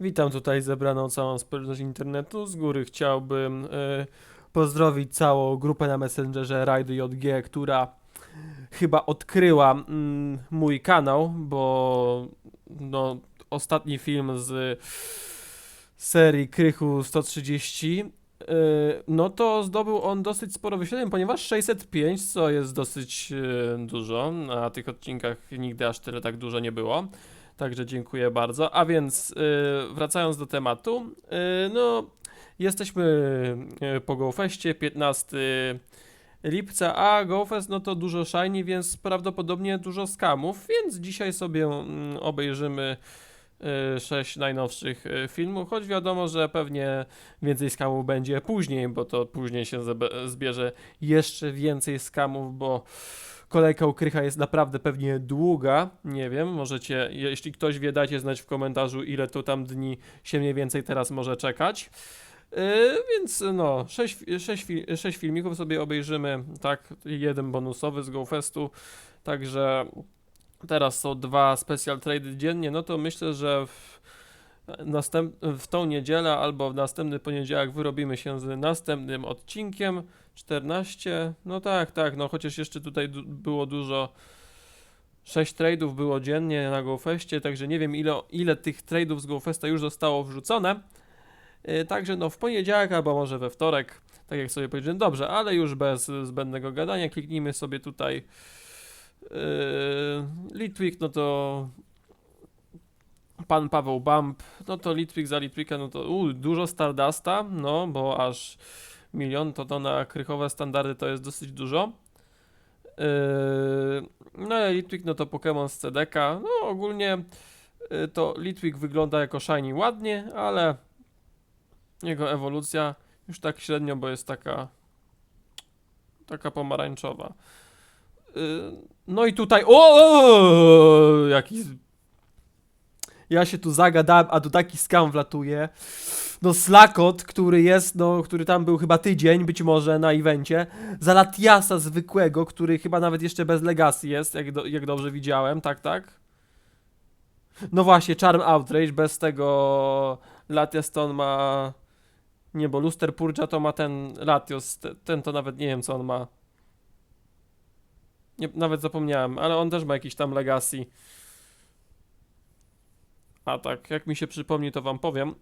Witam tutaj zebraną całą społeczność internetu. Z góry chciałbym e, pozdrowić całą grupę na Messengerze Rajdy JG, która chyba odkryła mm, mój kanał, bo no, ostatni film z serii Krychu 130 e, no to zdobył on dosyć sporo wyświetleń, ponieważ 605, co jest dosyć e, dużo, na tych odcinkach nigdy aż tyle tak dużo nie było. Także dziękuję bardzo. A więc y, wracając do tematu, y, no jesteśmy y, po GoFestie 15 lipca, a GoFest no to dużo shiny, więc prawdopodobnie dużo skamów, więc dzisiaj sobie mm, obejrzymy sześć najnowszych y, filmów, choć wiadomo, że pewnie więcej skamów będzie później, bo to później się zbierze jeszcze więcej skamów, bo kolejka ukrycha jest naprawdę pewnie długa. Nie wiem, możecie, jeśli ktoś wie, dajcie znać w komentarzu, ile to tam dni się mniej więcej teraz może czekać. Yy, więc no, 6, sześć, fi- sześć filmików sobie obejrzymy, tak, jeden bonusowy z GoFestu, także teraz są dwa special trade dziennie, no to myślę, że w, następ, w tą niedzielę albo w następny poniedziałek wyrobimy się z następnym odcinkiem. 14, no tak, tak, no chociaż jeszcze tutaj było dużo, 6 tradeów było dziennie na GoFestie, także nie wiem ile, ile tych tradeów z GoFesta już zostało wrzucone. Yy, także no w poniedziałek albo może we wtorek, tak jak sobie powiedziałem, dobrze, ale już bez zbędnego gadania, kliknijmy sobie tutaj Litwik, no to pan Paweł Bump, no to Litwik za Litwika, no to u, dużo Stardusta, no bo aż milion, to to na krychowe standardy to jest dosyć dużo. Yy, no ale Litwik, no to Pokémon z CDK. No ogólnie yy, to Litwik wygląda jako shiny ładnie, ale jego ewolucja już tak średnio, bo jest taka taka pomarańczowa. Yy, no i tutaj o, jaki ja się tu zagadałem, a tu taki skam wlatuje. No Slakot, który jest, no, który tam był chyba tydzień, być może na evencie. Za Latiasa zwykłego, który chyba nawet jeszcze bez Legacy jest, jak, do, jak dobrze widziałem, tak, tak? No właśnie, Charm Outrage, bez tego Latias to on ma... Nie, bo Luster Purgia to ma ten Latios, te- ten to nawet nie wiem co on ma. Nie, nawet zapomniałem, ale on też ma jakiś tam Legacy. A tak, jak mi się przypomni, to wam powiem.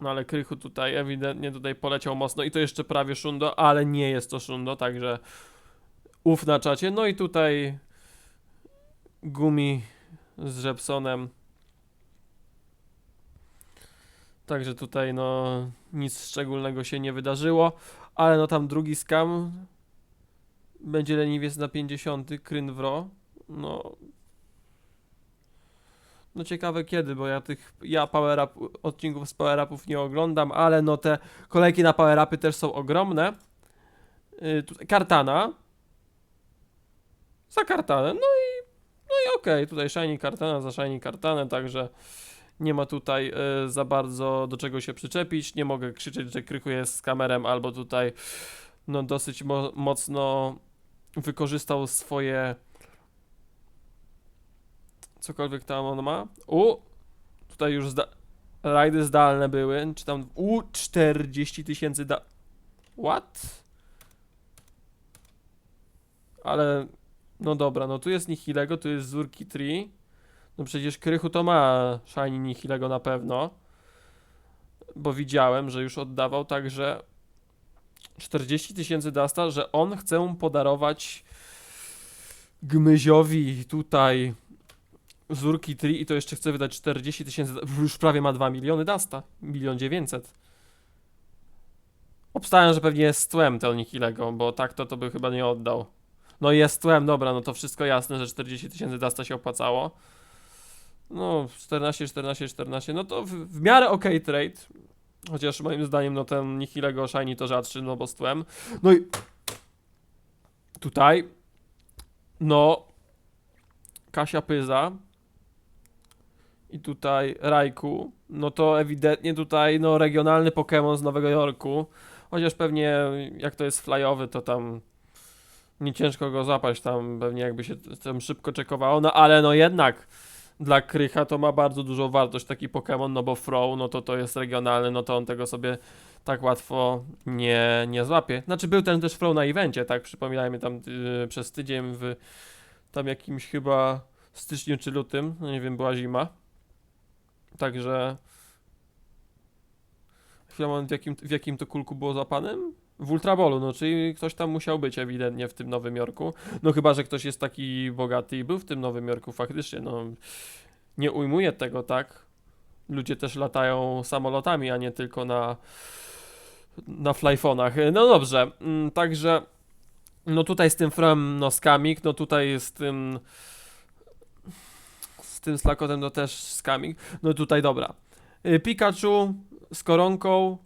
No ale Krychu tutaj ewidentnie tutaj poleciał mocno i to jeszcze prawie Shundo, ale nie jest to Shundo, także uf na czacie. No i tutaj Gumi z Repsonem. Także tutaj no nic szczególnego się nie wydarzyło, ale no tam drugi skam będzie leniwiec na 50, Krynwro. No no ciekawe kiedy, bo ja tych, ja power up, odcinków z power upów nie oglądam, ale no te kolejki na power upy też są ogromne. Yy, tutaj Kartana. Za Kartanę, no i, no i okej, tutaj Shiny Kartana za Shiny Kartanę, także nie ma tutaj yy, za bardzo do czego się przyczepić, nie mogę krzyczeć, że Krychu jest z kamerem, albo tutaj no dosyć mo mocno wykorzystał swoje cokolwiek tam on ma. U, tutaj już zda rajdy zdalne były, czy tam u 40 tysięcy da... What? Ale, no dobra, no tu jest Nihilego, tu jest Zurki Tree. No przecież Krychu to ma Shiny Nihilego na pewno. Bo widziałem, że już oddawał, także 40 tysięcy dasta, że on chce podarować Gmyziowi tutaj Zurki Tree i to jeszcze chce wydać 40 tysięcy, już prawie ma 2 miliony dasta, milion 900. Obstałem, że pewnie jest tłem ten Nikilego, bo tak to to by chyba nie oddał. No jest tłem, dobra, no to wszystko jasne, że 40 tysięcy dasta się opłacało. No, 14, 14, 14, no to w, w miarę ok trade. Chociaż moim zdaniem, no ten Nihilego Shiny to rzadszy, no tłem. No i tutaj, no, Kasia Pyza i tutaj Rajku, no to ewidentnie tutaj no regionalny Pokémon z Nowego Jorku, chociaż pewnie jak to jest flyowy, to tam nie ciężko go złapać, tam pewnie jakby się tam szybko czekowało, no ale no jednak dla Krycha to ma bardzo dużą wartość taki Pokémon, no bo Frow, no to to jest regionalny, no to on tego sobie tak łatwo nie, nie złapie. Znaczy był ten też Frow na evencie, tak, przypominajmy tam y, przez tydzień w tam jakimś chyba styczniu czy lutym, no nie wiem, była zima. Także chwila moment, w jakim, w jakim to kulku było złapanym? W Ultrabolu, no czyli ktoś tam musiał być ewidentnie w tym Nowym Jorku. No chyba, że ktoś jest taki bogaty i był w tym Nowym Jorku faktycznie, no nie ujmuję tego, tak? Ludzie też latają samolotami, a nie tylko na na flyfonach. No dobrze, mm, także no tutaj z tym From no skamik, no tutaj z tym z tym slakotem to też skamik. No tutaj dobra. Y, Pikachu z koronką.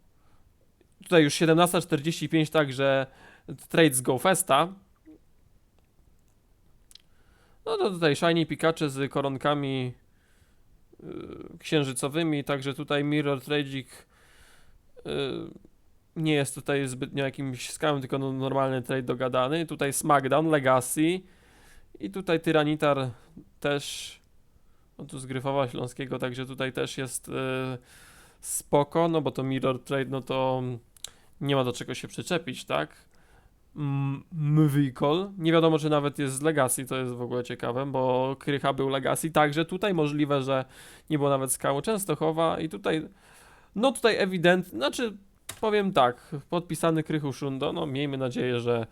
Tutaj już 17.45, także trade z GoFesta. No to tutaj Shiny Pikachu z koronkami y, księżycowymi, także tutaj Mirror Tragic y, nie jest tutaj zbytnio jakimś skamem, tylko no normalny trade dogadany. Tutaj Smackdown, Legacy i tutaj Tyranitar też no tu z Gryfowa Śląskiego, także tutaj też jest y, spoko, no bo to Mirror Trade, no to nie ma do czego się przyczepić, tak? M- Mvicol, nie wiadomo czy nawet jest z Legacy, to jest w ogóle ciekawe, bo Krycha był Legacy, także tutaj możliwe, że nie było nawet skamu Częstochowa i tutaj, no tutaj ewidentnie, znaczy powiem tak, podpisany Krychu Shundo, no miejmy nadzieję, że,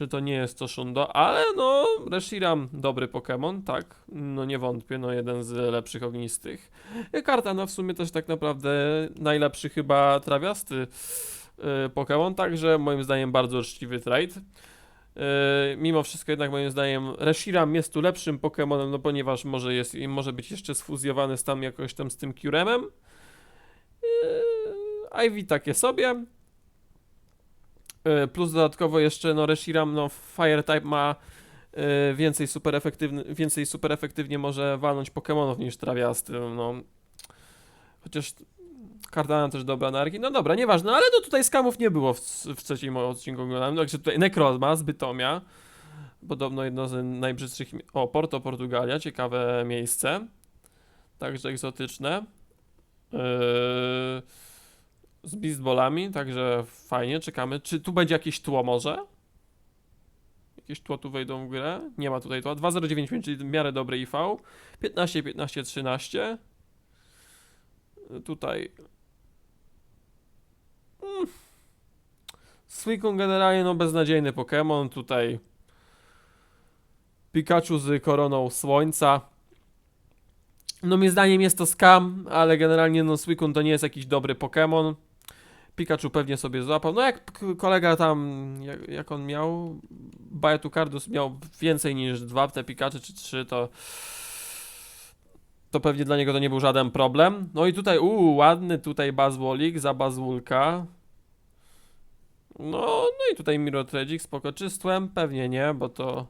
że to nie jest to Shundo, ale no Reshiram dobry Pokémon, tak, no nie wątpię, no jeden z lepszych ognistych. Karta, no w sumie też tak naprawdę najlepszy chyba trawiasty Pokémon, także moim zdaniem bardzo uczciwy trade. Yy, mimo wszystko jednak moim zdaniem Reshiram jest tu lepszym Pokémonem, no ponieważ może jest może być jeszcze sfuzjowany z tam jakoś tam z tym Curemem. Yy, Ivy takie sobie. Plus dodatkowo jeszcze no Reshiram no Fire type ma więcej super efektywny, więcej super efektywnie może walnąć Pokémonów niż trawiasty, no. Chociaż Cardana też dobra energii. No dobra, nieważne, ale no tutaj skamów nie było w, w trzecim odcinku oglądałem. Także tutaj Necrozma z Bytomia. Podobno jedno z najbrzydszych. O, Porto, Portugalia, ciekawe miejsce. Także egzotyczne. Yy, z beastballami, także fajnie, czekamy. Czy tu będzie jakieś tło może? Jakieś tło tu wejdą w grę? Nie ma tutaj tła. 2095, czyli w miarę dobry IV. 15, 15, 13. Tutaj. Mm. Suicune generalnie no beznadziejny Pokémon. Tutaj Pikachu z koroną słońca. No moim zdaniem jest to scam, ale generalnie no Suicune to nie jest jakiś dobry Pokémon. Pikachu pewnie sobie złapał. No jak kolega tam, jak, jak on miał, Biotucardus miał więcej niż dwa te Pikachu czy trzy, to to pewnie dla niego to nie był żaden problem. No i tutaj, uuu, ładny tutaj Bazwolik za Bazwulka. No, no i tutaj Miro Tragic, spoko. Czy? Pewnie nie, bo to...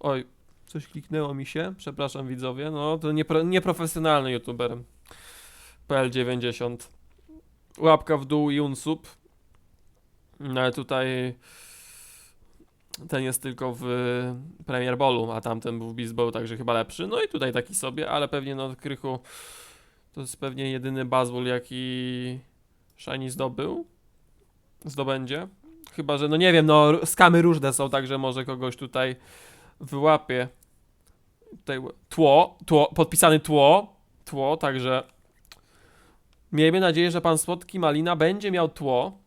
Oj, coś kliknęło mi się, przepraszam widzowie. No, to niepro, nieprofesjonalny youtuber. PL90. Łapka w dół i unsub. No ale tutaj... Ten jest tylko w Premier Ballu, a tamten był w Beast także chyba lepszy. No i tutaj taki sobie, ale pewnie no Krychu to jest pewnie jedyny Bazwul, jaki Shiny zdobył. Zdobędzie. Chyba, że no nie wiem, no skamy różne są, także może kogoś tutaj wyłapie. Tutaj tło, tło, podpisany tło, tło, także miejmy nadzieję, że pan Słodki Malina będzie miał tło.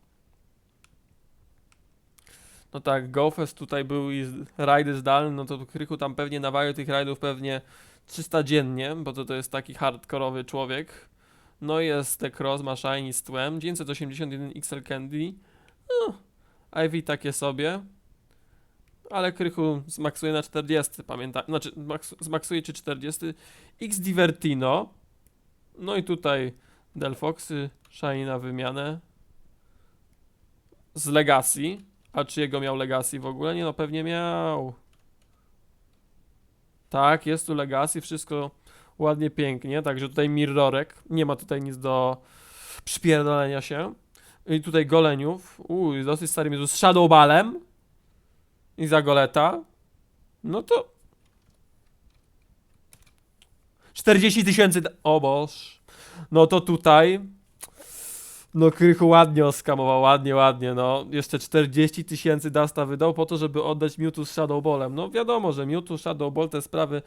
No tak, GoFest tutaj był i rajdy zdalne, no to Krychu tam pewnie nawalił tych rajdów pewnie 300 dziennie, bo to, to jest taki hardkorowy człowiek. No jest te Cross, ma Shiny z tłem, 981 XL Candy. No, Ivy takie sobie. Ale Krychu zmaksuje na 40, pamiętam, znaczy maks- zmaksuje czy 40. X Divertino. No i tutaj Delfoxy, Shiny na wymianę. Z Legacy. A czy jego miał Legacy w ogóle? Nie no, pewnie miał. Tak, jest tu Legacy, wszystko ładnie, pięknie, także tutaj Mirrorek, nie ma tutaj nic do przypierdolenia się. I tutaj Goleniów, uuu, dosyć stary jest z Shadowballem i za Goleta. No to... 40 tysięcy. O boż. No to tutaj. No Krychu ładnie oskamował, ładnie, ładnie, no. Jeszcze 40 tysięcy Dasta wydał po to, żeby oddać Mewtwo z Shadow Ballem. No wiadomo, że Mewtwo, Shadow Ball, te sprawy...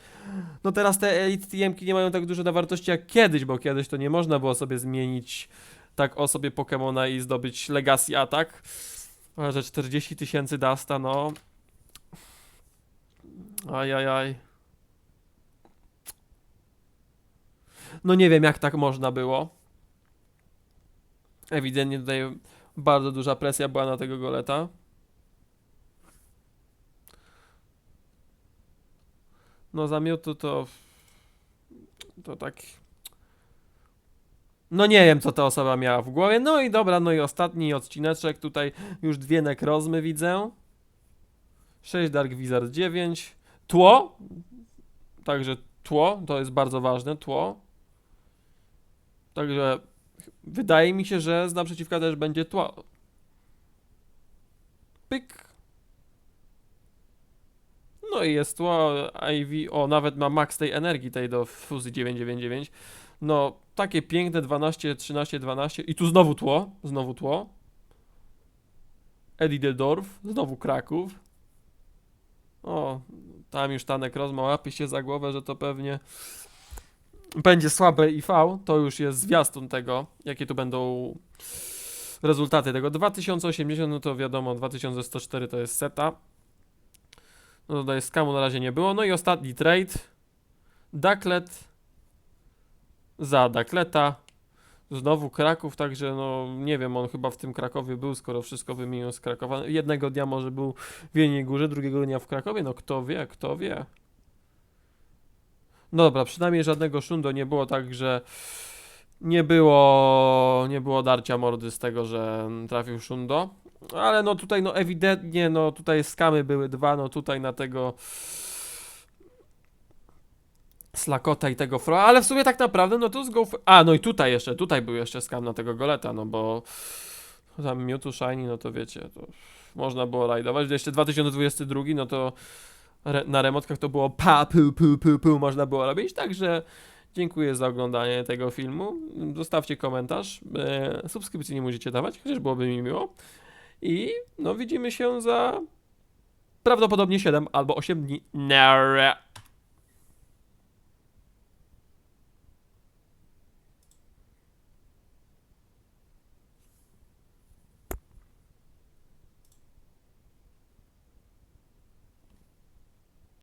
No teraz te Elite TM-ki nie mają tak dużo na wartości jak kiedyś, bo kiedyś to nie można było sobie zmienić tak o sobie Pokemona i zdobyć Legacy Attack. Ale że 40 tysięcy Dasta, no... Ajajaj. No nie wiem, jak tak można było. Ewidentnie tutaj bardzo duża presja była na tego goleta. No za Mewtwo to... To tak... No nie wiem, co ta osoba miała w głowie. No i dobra, no i ostatni odcineczek. Tutaj już dwie nekrozmy widzę. 6 Dark Wizard 9. Tło. Także tło, to jest bardzo ważne, tło. Także wydaje mi się, że z naprzeciwka też będzie tło. Pyk. No i jest tło IV. O, nawet ma max tej energii tej do fuzji 999. No, takie piękne 12, 13, 12. I tu znowu tło. Znowu tło. Edideldorf. Znowu Kraków. O, tam już ta nekrozma łapie się za głowę, że to pewnie będzie słabe IV. To już jest zwiastun tego, jakie tu będą rezultaty tego. 2080, no to wiadomo, 2104 to jest seta. No tutaj skamu na razie nie było. No i ostatni trade. Ducklet za Duckleta. Znowu Kraków, także no nie wiem, on chyba w tym Krakowie był, skoro wszystko wymienił z Krakowa. Jednego dnia może był w Jeleniej Górze, drugiego dnia w Krakowie, no kto wie, kto wie. No dobra, przynajmniej żadnego szundo nie było, tak że nie było, nie było darcia mordy z tego, że trafił szundo. Ale no tutaj no ewidentnie, no tutaj skamy były dwa, no tutaj na tego Slakota i tego Fro, ale w sumie tak naprawdę no to z Go... A, no i tutaj jeszcze, tutaj był jeszcze skam na tego Goleta, no bo tam Mewtwo Shiny, no to wiecie, to można było rajdować. Jeszcze 2022, no to re, na remotkach to było pa, pu, pu, pu, pu, można było robić, także dziękuję za oglądanie tego filmu. Zostawcie komentarz, e, subskrypcji nie musicie dawać, chociaż byłoby mi miło. I no widzimy się za prawdopodobnie 7 albo 8 dni. Nara.